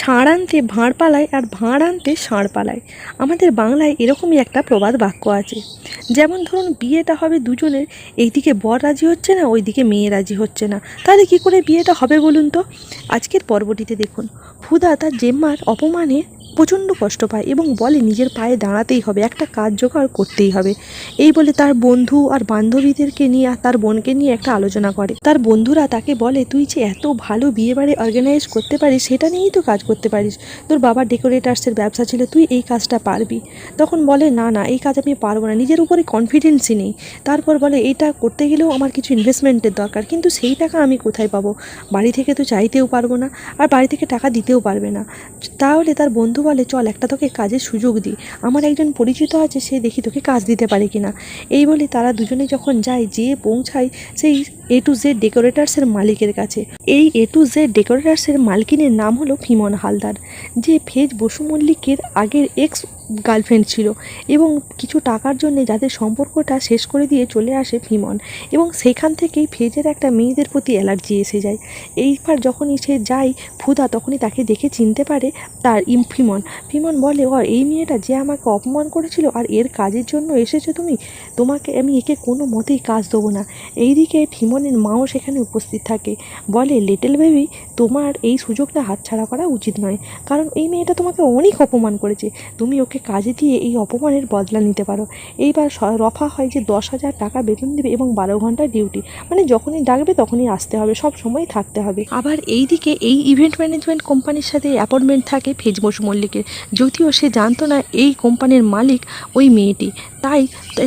ছাড় আনতে ভাঁড় পালায় আর ভাঁড় আনতে ষাঁড় পালায়। আমাদের বাংলায় এরকমই একটা প্রবাদ বাক্য আছে। যেমন ধরুন, বিয়েটা হবে দুজনের, এইদিকে বর রাজি হচ্ছে না, ওইদিকে মেয়ে রাজি হচ্ছে না। তাহলে কি করে বিয়েটা হবে বলুন তো? আজকের পর্বটিতে দেখুন হুদা তার জেম্মার অপমানে প্রচণ্ড কষ্ট পায় এবং বলে নিজের পায়ে দাঁড়াতেই হবে, একটা কাজ জোগাড় করতেই হবে। এই বলে তার বন্ধু আর বান্ধবীদেরকে নিয়ে আর তার বোনকে নিয়ে একটা আলোচনা করে। তার বন্ধুরা তাকে বলে, তুই যে এত ভালো বিয়ে বাড়ি অর্গানাইজ করতে পারিস, সেটা নিয়েই তো কাজ করতে পারিস। তোর বাবার ডেকোরেটার্সের ব্যবসা ছিল, তুই এই কাজটা পারবি। তখন বলে, না না, এই কাজ আমি পারব না, নিজের উপরে কনফিডেন্সই নেই। তারপর বলে, এটা করতে গেলেও আমার কিছু ইনভেস্টমেন্টের দরকার, কিন্তু সেই টাকা আমি কোথায় পাবো? বাড়ি থেকে তো চাইতেও পারব না, আর বাড়ি থেকে টাকা দিতেও পারবে না। তাহলে তার বন্ধু বলে, চল, একটা তোকে কাজের সুযোগ দিই। আমার একজন পরিচিত আছে, সে দেখি তোকে কাজ দিতে পারে কিনা। এই বলে তারা দুজনে যখন যায়, যেয়ে পৌঁছায়, সেই এ টু জেড ডেকোরেটার্সের মালিকের কাছে। এই এ টু জেড ডেকোরেটার্সের মালকিনের নাম হলো ফিমন হালদার, যে ফেজ বসু মল্লিকের আগের এক্স গার্লফ্রেন্ড ছিল এবং কিছু টাকার জন্য যাদের সম্পর্কটা শেষ করে দিয়ে চলে আসে ফিমন এবং সেইখান থেকেই ফেজের একটা মেয়েদের প্রতি অ্যালার্জি এসে যায়। এইবার যখনই সে যায় ফুদা তখনই তাকে দেখে চিনতে পারে তার ইম ফিমন। ফিমন বলে ও এই মেয়েটা যে আমাকে অপমান করেছিল আর এর কাজের জন্য এসেছ তুমি? তোমাকে আমি একে কোনো মতেই কাজ দেবো না। এইদিকে ফিমনের মাও সেখানে উপস্থিত থাকে। বলে লিটল বেবি তোমার এই সুযোগটা হাতছাড়া করা উচিত নয়। কারণ এই মেয়েটা তোমাকে অনেক অপমান করেছে। তুমি ওকে কাজে দিয়ে এই অপমানের বদলা নিতে পারো। এইবার রফা হয় যে দশ হাজার টাকা বেতন দেবে এবং বারো ঘণ্টা ডিউটি মানে যখনই ডাকবে তখনই আসতে হবে, সব সময় থাকতে হবে। আবার এই দিকে এই ইভেন্ট ম্যানেজমেন্ট কোম্পানির সাথে অ্যাপয়েন্টমেন্ট থাকে ফেজ বসু মল্লিকের। যদিও সে জানতো না এই কোম্পানির মালিক ওই মেয়েটি। তাই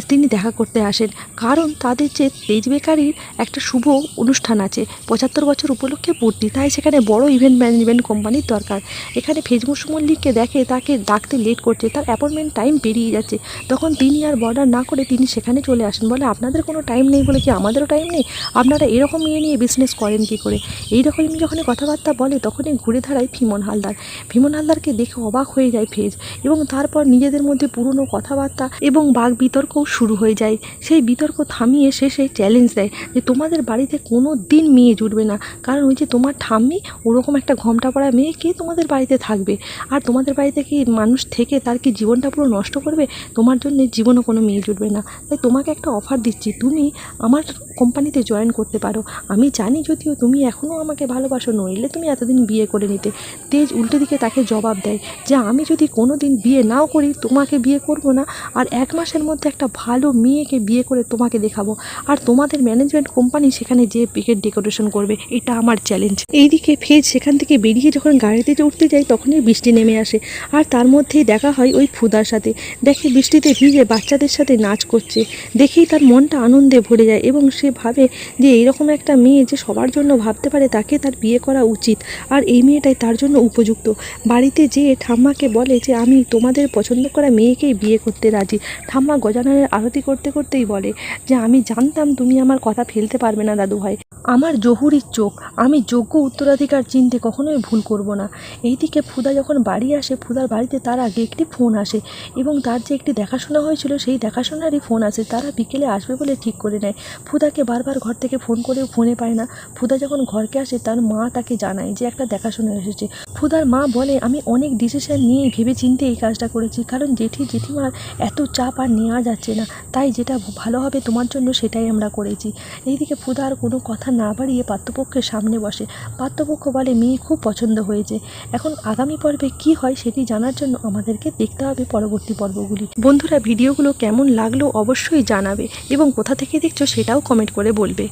তিনি দেখা করতে আসেন। কারণ তাদের যে তেজ বেকারির একটা শুভ অনুষ্ঠান আছে, পঁচাত্তর বছর উপলক্ষে পূর্তি। তাই সেখানে বড় ইভেন্ট ম্যানেজমেন্ট কোম্পানির দরকার। এখানে ফেজমুস মল্লিককে দেখে তাকে ডাকতে লেট করছে, তার অ্যাপয়েন্টমেন্ট টাইম পেরিয়ে যাচ্ছে। তখন তিনি আর বর্ডার না করে তিনি সেখানে চলে আসেন। বলে, আপনাদের কোনো টাইম নেই বলে কি আমাদেরও টাইম নেই? আপনারা এরকম ইয়ে নিয়ে বিজনেস করেন কি করে? এইরকম যখনই কথাবার্তা বলে, তখনই ঘুরে দাঁড়ায় ফিমন হালদার। ফিমন হালদারকে দেখে অবাক হয়ে যায় ফেজ। এবং তারপর নিজেদের মধ্যে পুরনো কথাবার্তা এবং বাঘ বিতর্কও শুরু হয়ে যায়। সেই বিতর্ক থামিয়ে শেষে চ্যালেঞ্জ দেয় যে তোমাদের বাড়িতে কোনো দিন মেয়ে জুটবে না। কারণ ওই যে তোমার ঠাম্মি, ওরকম একটা ঘমটা পড়া মেয়ে কে তোমাদের বাড়িতে থাকবে? আর তোমাদের বাড়িতে কি মানুষ থেকে তার কি জীবনটা পুরো নষ্ট করবে? তোমার জন্য জীবনও কোনো মেয়ে জুটবে না। তাই তোমাকে একটা অফার দিচ্ছি, তুমি আমার কোম্পানিতে জয়েন করতে পারো। আমি জানি যদিও তুমি এখনও আমাকে ভালোবাসো, নইলে তুমি এতদিন বিয়ে করে নিতে। তেজ উল্টো দিকে তাকে জবাব দেয় যে, আমি যদি কোনো দিন বিয়ে নাও করি, তোমাকে বিয়ে করব না। আর এক মাসের মধ্যে একটা ভালো মেয়েকে বিয়ে করে তোমাকে দেখাবো। আর তোমাদের ম্যানেজমেন্ট কোম্পানি সেখানে যে পিকেট ডেকোরেশন করবে, এটা আমার চ্যালেঞ্জ এইদিকে ফেজ সেখান থেকে বেরিয়ে যখন গাড়িতে উঠতে যায় তখনই বৃষ্টি নেমে আসে। আর তার মধ্যেই দেখা হয় ওই ফুদার সাথে। দেখে বৃষ্টিতে ভিজে বাচ্চাদের সাথে নাচ করছে। দেখেই তার মনটা আনন্দে ভরে যায় এবং সে ভাবে যে এইরকম একটা মেয়ে যে সবার জন্য ভাবতে পারে, তাকে তার বিয়ে করা উচিত। আর এই মেয়েটাই তার জন্য উপযুক্ত। বাড়িতে যেয়ে ঠাম্মাকে বলে যে, আমি তোমাদের পছন্দ করা মেয়েকেই বিয়ে করতে রাজি। ঠাম্মা গজাননের আরতি করতে করতেই বলে যে, আমি জানতাম তুমি আমার কথা ফেলতে পারবে না দাদু ভাই আমার জহুরির চোখ। আমি যোগ্য উত্তরাধিকার চিনতে কখনোই ভুল করব না। এইদিকে ফুদা যখন বাড়ি আসে, ফুদার বাড়িতে তার আগে একটি ফোন আসে এবং তার যে একটি দেখাশোনা হয়েছিল, সেই দেখাশোনারই ফোন আসে। তারা বিকেলে আসবে বলে ঠিক করে নেয়। ফুদাকে বারবার ঘর থেকে ফোন করেও ফোনে পায় না। ফুদা যখন ঘরকে আসে, তার মা তাকে জানায় যে, একটা দেখাশোনা এসেছে। ফুদার মা বলে, আমি অনেক ডিসিশন নিয়ে ভেবে চিন্তে এই কাজটা করেছি। কারণ জেঠি, জেঠিমার এত চাপ আর নেওয়া যাচ্ছে না। তাই যেটা ভালো হবে তোমার জন্য সেটাই আমরা করেছি। এইদিকে ফুদা আর কোনো কথা না বাড়িয়ে পাত্রপক্ষের সামনে বসে। পাত্রপক্ষ বলে, মেয়ে খুব পছন্দ হয়েছে। এখন আগামী পর্বে কি হয় সেটি জানার জন্য আমাদেরকে দেখতে হবে পরবর্তী পর্বগুলি। বন্ধুরা, ভিডিওগুলো কেমন লাগল অবশ্যই জানাবে এবং কোথা থেকে দেখছ সেটাও কমেন্ট করে বলবে।